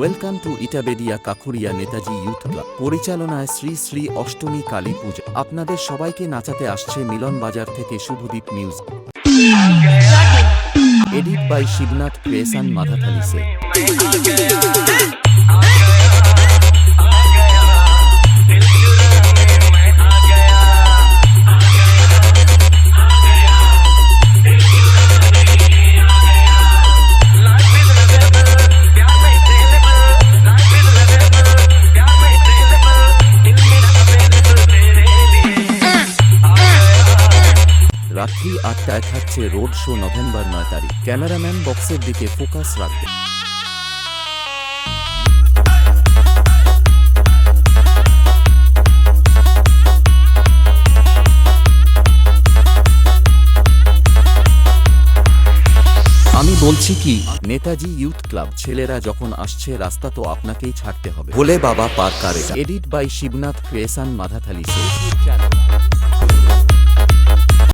Welcome to Itaberia Kakuria Netaji youth club পরিচালনায় শ্রী শ্রী অষ্টমী কালী পূজা। আপনাদের সবাইকে নাচাতে আসছে মিলন বাজার থেকে Subhadeep news. Edit by Shibnath ক্রেসান মাধাথালি রাত্রি আটটায় থাকছে রোড শো নভেম্বর নয় তারিখ। ক্যামেরাম্যান বক্সের দিকে ফোকাস রাখবে। আমি বলছি কি, নেতাজি ইউথ ক্লাব, ছেলেরা যখন আসছে, রাস্তা তো আপনাকেই ছাড়তে হবে। বলে বাবা পার্কারে এডিট বাই শিবনাথ ক্রেসান মাধাথালি।